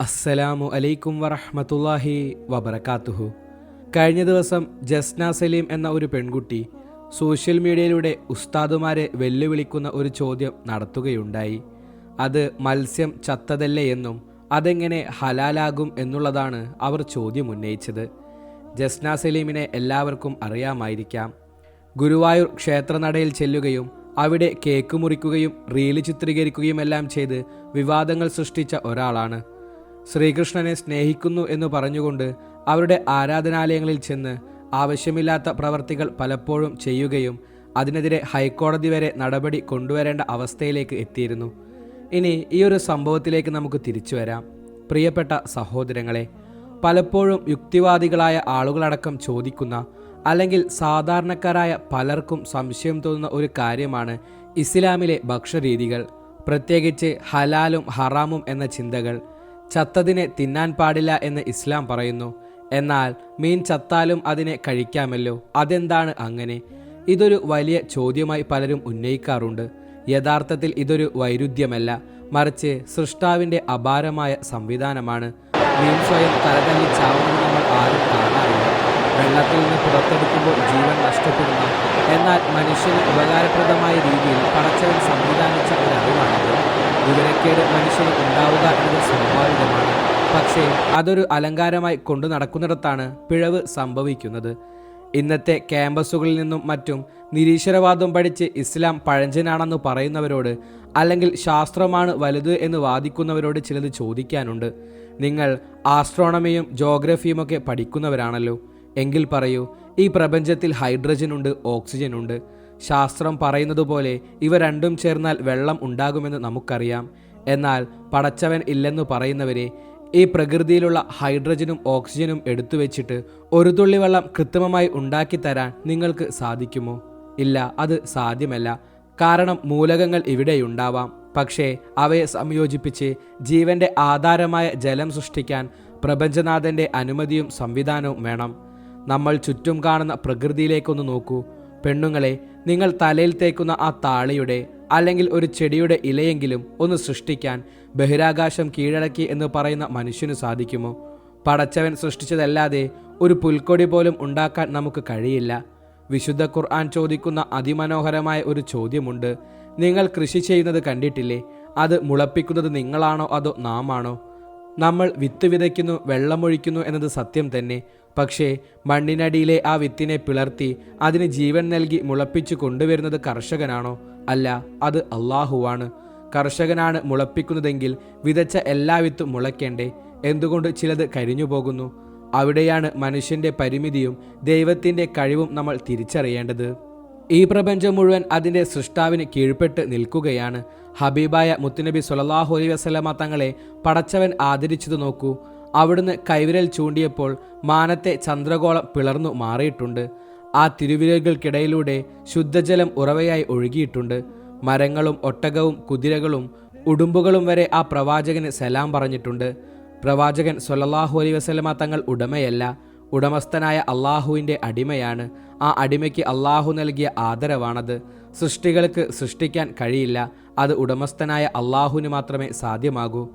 അസ്സലാമു അലൈക്കും വറഹ്മത്തുള്ളാഹി വബറകാതുഹു കഴിഞ്ഞ ദിവസം ജസ്ന സലീം എന്ന ഒരു പെൺകുട്ടി സോഷ്യൽ മീഡിയയിലൂടെ ഉസ്താദുമാരെ വെല്ലുവിളിക്കുന്ന ഒരു ചോദ്യം നടത്തുകയുണ്ടായി. അത് മത്സ്യം ചത്തതല്ലേ എന്നും അതെങ്ങനെ ഹലാലാകും എന്നുള്ളതാണ് അവർ ചോദ്യം ഉന്നയിച്ചത്. ജസ്ന സലീമിനെ എല്ലാവർക്കും അറിയാമായിരിക്കാം. ഗുരുവായൂർ ക്ഷേത്രനടയിൽ ചെല്ലുകയും അവിടെ കേക്ക് മുറിക്കുകയും റീൽ ചിത്രീകരിക്കുകയുമെല്ലാം ചെയ്ത് വിവാദങ്ങൾ സൃഷ്ടിച്ച ഒരാളാണ്. ശ്രീകൃഷ്ണനെ സ്നേഹിക്കുന്നു എന്ന് പറഞ്ഞുകൊണ്ട് അവരുടെ ആരാധനാലയങ്ങളിൽ ചെന്ന് ആവശ്യമില്ലാത്ത പ്രവർത്തികൾ പലപ്പോഴും ചെയ്യുകയും അതിനെതിരെ ഹൈക്കോടതി വരെ നടപടി കൊണ്ടുവരേണ്ട അവസ്ഥയിലേക്ക് എത്തിയിരുന്നു. ഇനി ഈ ഒരു സംഭവത്തിലേക്ക് നമുക്ക് തിരിച്ചു വരാം. പ്രിയപ്പെട്ട സഹോദരങ്ങളെ പലപ്പോഴും യുക്തിവാദികളായ ആളുകളടക്കം ചോദിക്കുന്ന അല്ലെങ്കിൽ സാധാരണക്കാരായ പലർക്കും സംശയം തോന്നുന്ന ഒരു കാര്യമാണ് ഇസ്ലാമിലെ ഭക്ഷ്യരീതികൾ. പ്രത്യേകിച്ച് ഹലാലും ഹറാമും എന്ന ചിന്തകൾ. ചത്തതിനെ തിന്നാൻ പാടില്ല എന്ന് ഇസ്ലാം പറയുന്നു. എന്നാൽ മീൻ ചത്താലും അതിനെ കഴിക്കാമല്ലോ. അതെന്താണ് അങ്ങനെ? ഇതൊരു വലിയ ചോദ്യമായി പലരും ഉന്നയിക്കാറുണ്ട്. യഥാർത്ഥത്തിൽ ഇതൊരു വൈരുദ്ധ്യമല്ല. മറിച്ച് സൃഷ്ടാവിന്റെ അപാരമായ സംവിധാനമാണ്. മീൻ സ്വയം തലതല്ലി ചാവുന്നത് നമ്മൾ ആരും കാണാറില്ല. വെള്ളത്തിൽ നിന്ന് പുറത്തെടുക്കുമ്പോൾ ജീവൻ നഷ്ടപ്പെടുന്ന. എന്നാൽ മനുഷ്യന് ഉപകാരപ്രദമായ രീതിയിൽ പടച്ചവൻ സംവിധാനിച്ച ഒരു അറിവാണിത് വിവരക്കേട് മനുഷ്യന് ഉണ്ടാവുക എന്നത് സ്വാഭാവികമാണ്. പക്ഷേ അതൊരു അലങ്കാരമായി കൊണ്ടു നടക്കുന്നിടത്താണ് പിഴവ് സംഭവിക്കുന്നത്. ഇന്നത്തെ ക്യാമ്പസുകളിൽ നിന്നും മറ്റും നിരീശ്വരവാദം പഠിച്ച് ഇസ്ലാം പഴഞ്ചനാണെന്ന് പറയുന്നവരോട് അല്ലെങ്കിൽ ശാസ്ത്രമാണ് വലുത് എന്ന് വാദിക്കുന്നവരോട് ചിലത് ചോദിക്കാനുണ്ട്. നിങ്ങൾ ആസ്ട്രോണമിയും ജോഗ്രഫിയുമൊക്കെ പഠിക്കുന്നവരാണല്ലോ. എങ്കിൽ പറയൂ ഈ പ്രപഞ്ചത്തിൽ ഹൈഡ്രജൻ ഉണ്ട് ഓക്സിജൻ ഉണ്ട്. ശാസ്ത്രം പറയുന്നത് പോലെ ഇവ രണ്ടും ചേർന്നാൽ വെള്ളം ഉണ്ടാകുമെന്ന് നമുക്കറിയാം. എന്നാൽ പടച്ചവൻ ഇല്ലെന്നു പറയുന്നവരെ ഈ പ്രകൃതിയിലുള്ള ഹൈഡ്രജനും ഓക്സിജനും എടുത്തു വെച്ചിട്ട് ഒരു തുള്ളി വെള്ളം കൃത്രിമമായി ഉണ്ടാക്കി തരാൻ നിങ്ങൾക്ക് സാധിക്കുമോ? ഇല്ല അത് സാധ്യമല്ല. കാരണം മൂലകങ്ങൾ ഇവിടെയുണ്ടാവാം. പക്ഷേ അവയെ സംയോജിപ്പിച്ച് ജീവന്റെ ആധാരമായ ജലം സൃഷ്ടിക്കാൻ പ്രപഞ്ചനാഥന്റെ അനുമതിയും സംവിധാനവും വേണം. നമ്മൾ ചുറ്റും കാണുന്ന പ്രകൃതിയിലേക്കൊന്ന് നോക്കൂ. പെണ്ണുങ്ങളെ നിങ്ങൾ തലയിൽ തേക്കുന്ന ആ താളിയുടെ അല്ലെങ്കിൽ ഒരു ചെടിയുടെ ഇലയെങ്കിലും ഒന്ന് സൃഷ്ടിക്കാൻ ബഹിരാകാശം കീഴടക്കി എന്ന് പറയുന്ന മനുഷ്യന് സാധിക്കുമോ? പടച്ചവൻ സൃഷ്ടിച്ചതല്ലാതെ ഒരു പുൽക്കൊടി പോലും ഉണ്ടാക്കാൻ നമുക്ക് കഴിയില്ല. വിശുദ്ധ ഖുർആൻ ചോദിക്കുന്ന അതിമനോഹരമായ ഒരു ചോദ്യമുണ്ട്. നിങ്ങൾ കൃഷി ചെയ്യുന്നത് കണ്ടിട്ടില്ലേ? അത് മുളപ്പിക്കുന്നത് നിങ്ങളാണോ അതോ നാമാണോ? നമ്മൾ വിത്ത് വിതയ്ക്കുന്നു വെള്ളമൊഴിക്കുന്നു എന്നത് സത്യം തന്നെ. പക്ഷേ മണ്ണിനടിയിലെ ആ വിത്തിനെ പിളർത്തി അതിന് ജീവൻ നൽകി മുളപ്പിച്ചു കൊണ്ടുവരുന്നത് കർഷകനാണോ? അല്ല അത് അള്ളാഹുവാണ്. കർഷകനാണ് മുളപ്പിക്കുന്നതെങ്കിൽ വിതച്ച എല്ലാ വിത്തും മുളയ്ക്കേണ്ടേ? എന്തുകൊണ്ട് ചിലത് കരിഞ്ഞു പോകുന്നു? അവിടെയാണ് മനുഷ്യന്റെ പരിമിതിയും ദൈവത്തിന്റെ കഴിവും നമ്മൾ തിരിച്ചറിയേണ്ടത്. ഈ പ്രപഞ്ചം മുഴുവൻ അതിന്റെ സൃഷ്ടാവിന് കീഴ്പ്പെട്ട് നിൽക്കുകയാണ്. ഹബീബായ മുത്തുനബി സുലല്ലാഹു അലൈ വസ്ലമ തങ്ങളെ പടച്ചവൻ ആദരിച്ചത് നോക്കൂ. അവിടുന്ന് കൈവിരൽ ചൂണ്ടിയപ്പോൾ മാനത്തെ ചന്ദ്രഗോളം പിളർന്നു മാറിയിട്ടുണ്ട്. ആ തിരുവിരലുകൾക്കിടയിലൂടെ ശുദ്ധജലം ഉറവയായി ഒഴുകിയിട്ടുണ്ട്. മരങ്ങളും ഒട്ടകവും കുതിരകളും ഉടുമ്പുകളും വരെ ആ പ്രവാചകന് സലാം പറഞ്ഞിട്ടുണ്ട്. പ്രവാചകൻ സൊല്ലാഹു അലൈ വസല്ലമ തങ്ങൾ ഉടമയല്ല. ഉടമസ്ഥനായ അള്ളാഹുവിന്റെ അടിമയാണ്. ആ അടിമയ്ക്ക് അള്ളാഹു നൽകിയ ആദരവാണത്. സൃഷ്ടികൾക്ക് സൃഷ്ടിക്കാൻ കഴിയില്ല. അത് ഉടമസ്ഥനായ അള്ളാഹുവിന് മാത്രമേ സാധ്യമാകൂ.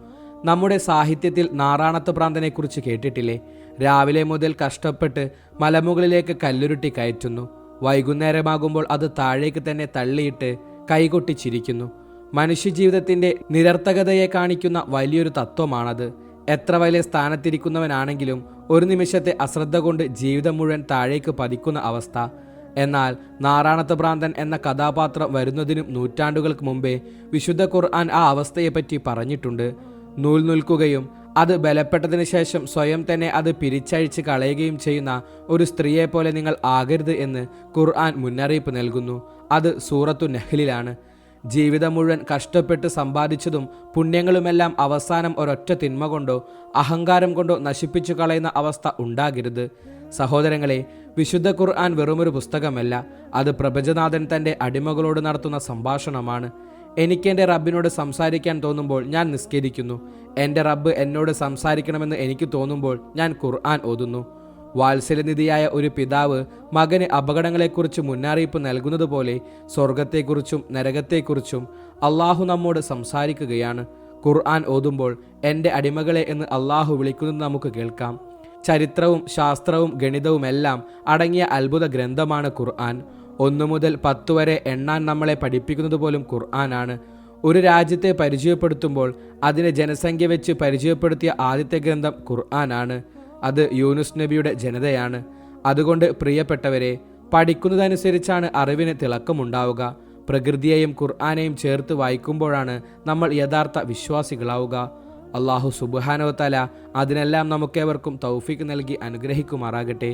നമ്മുടെ സാഹിത്യത്തിൽ നാറാണത്ത് പ്രാന്തനെക്കുറിച്ച് കേട്ടിട്ടില്ലേ? രാവിലെ മുതൽ കഷ്ടപ്പെട്ട് മലമുകളിലേക്ക് കല്ലുരുട്ടി കയറ്റുന്നു. വൈകുന്നേരമാകുമ്പോൾ അത് താഴേക്ക് തന്നെ തള്ളിയിട്ട് കൈകൊട്ടിച്ചിരിക്കുന്നു. മനുഷ്യജീവിതത്തിന്റെ നിരർത്ഥകതയെ കാണിക്കുന്ന വലിയൊരു തത്വമാണത്. എത്ര വലിയ സ്ഥാനത്തിരിക്കുന്നവനാണെങ്കിലും ഒരു നിമിഷത്തെ അശ്രദ്ധ കൊണ്ട് ജീവിതം മുഴുവൻ താഴേക്ക് പതിക്കുന്ന അവസ്ഥ. എന്നാൽ നാറാണത്ത് ഭ്രാന്തൻ എന്ന കഥാപാത്രം വരുന്നതിനും നൂറ്റാണ്ടുകൾക്ക് മുമ്പേ വിശുദ്ധ ഖുർആൻ ആ അവസ്ഥയെപ്പറ്റി പറഞ്ഞിട്ടുണ്ട്. നൂൽ നിൽക്കുകയും അത് ബലപ്പെട്ടതിന് ശേഷം സ്വയം തന്നെ അത് പിരിച്ചഴിച്ച് കളയുകയും ചെയ്യുന്ന ഒരു സ്ത്രീയെപ്പോലെ നിങ്ങൾ ആകരുത് എന്ന് ഖുർആൻ മുന്നറിയിപ്പ് നൽകുന്നു. അത് സൂറത്തു നെഹ്ലിലാണ്. ജീവിതം മുഴുവൻ കഷ്ടപ്പെട്ട് സമ്പാദിച്ചതും പുണ്യങ്ങളുമെല്ലാം അവസാനം ഒരൊറ്റ തിന്മ കൊണ്ടോ അഹങ്കാരം കൊണ്ടോ നശിപ്പിച്ചു കളയുന്ന അവസ്ഥ ഉണ്ടാകരുത്. സഹോദരങ്ങളെ വിശുദ്ധ ഖുർആൻ വെറുമൊരു പുസ്തകമല്ല. അത് പ്രപഞ്ചനാഥൻ തന്റെ അടിമകളോട് നടത്തുന്ന സംഭാഷണമാണ്. എനിക്ക് എന്റെ റബ്ബിനോട് സംസാരിക്കാൻ തോന്നുമ്പോൾ ഞാൻ നിസ്കരിക്കുന്നു. എന്റെ റബ്ബ് എന്നോട് സംസാരിക്കണമെന്ന് എനിക്ക് തോന്നുമ്പോൾ ഞാൻ ഖുർആൻ ഓതുന്നു. വാത്സല്യനിധിയായ ഒരു പിതാവ് മകന് അപകടങ്ങളെക്കുറിച്ച് മുന്നറിയിപ്പ് നൽകുന്നതുപോലെ സ്വർഗത്തെക്കുറിച്ചും നരകത്തെക്കുറിച്ചും അള്ളാഹു നമ്മോട് സംസാരിക്കുകയാണ്. ഖുർആൻ ഓതുമ്പോൾ എന്റെ അടിമകളെ എന്ന് അള്ളാഹു വിളിക്കുന്നത് നമുക്ക് കേൾക്കാം. ചരിത്രവും ശാസ്ത്രവും ഗണിതവുമെല്ലാം അടങ്ങിയ അത്ഭുത ഗ്രന്ഥമാണ് ഖുർആൻ. ഒന്നു മുതൽ പത്ത് വരെ എണ്ണാൻ നമ്മളെ പഠിപ്പിക്കുന്നത് പോലും ഖുർആനാണ്. ഒരു രാജ്യത്തെ പരിചയപ്പെടുത്തുമ്പോൾ അതിനെ ജനസംഖ്യ വെച്ച് പരിചയപ്പെടുത്തിയ ആദ്യത്തെ ഗ്രന്ഥം ഖുർആനാണ്. അത് യൂനുസ് നബിയുടെ ജനതയാണ്. അതുകൊണ്ട് പ്രിയപ്പെട്ടവരെ പഠിക്കുന്നതനുസരിച്ചാണ് അറിവിന് തിളക്കമുണ്ടാവുക. പ്രകൃതിയെയും ഖുർആാനെയും ചേർത്ത് വായിക്കുമ്പോഴാണ് നമ്മൾ യഥാർത്ഥ വിശ്വാസികളാവുക. അള്ളാഹു സുബാനോ തല അതിനെല്ലാം നമുക്കേവർക്കും തൗഫീക്ക് നൽകി അനുഗ്രഹിക്കുമാറാകട്ടെ.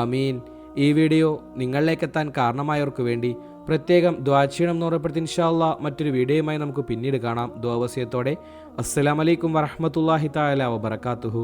ആമീൻ. ഈ വീഡിയോ നിങ്ങളിലേക്കെത്താൻ കാരണമായവർക്ക് വേണ്ടി പ്രത്യേകം ദ്വാക്ഷീണം എന്ന് ഉറപ്പെടുത്തി ഇൻഷാല്ല മറ്റൊരു വീഡിയോയുമായി നമുക്ക് പിന്നീട് കാണാം. ദ്വാവസ്യത്തോടെ അസ്സലാമലൈക്കും വറഹമത്തല്ലാഹി താല വബർക്കാത്തുഹു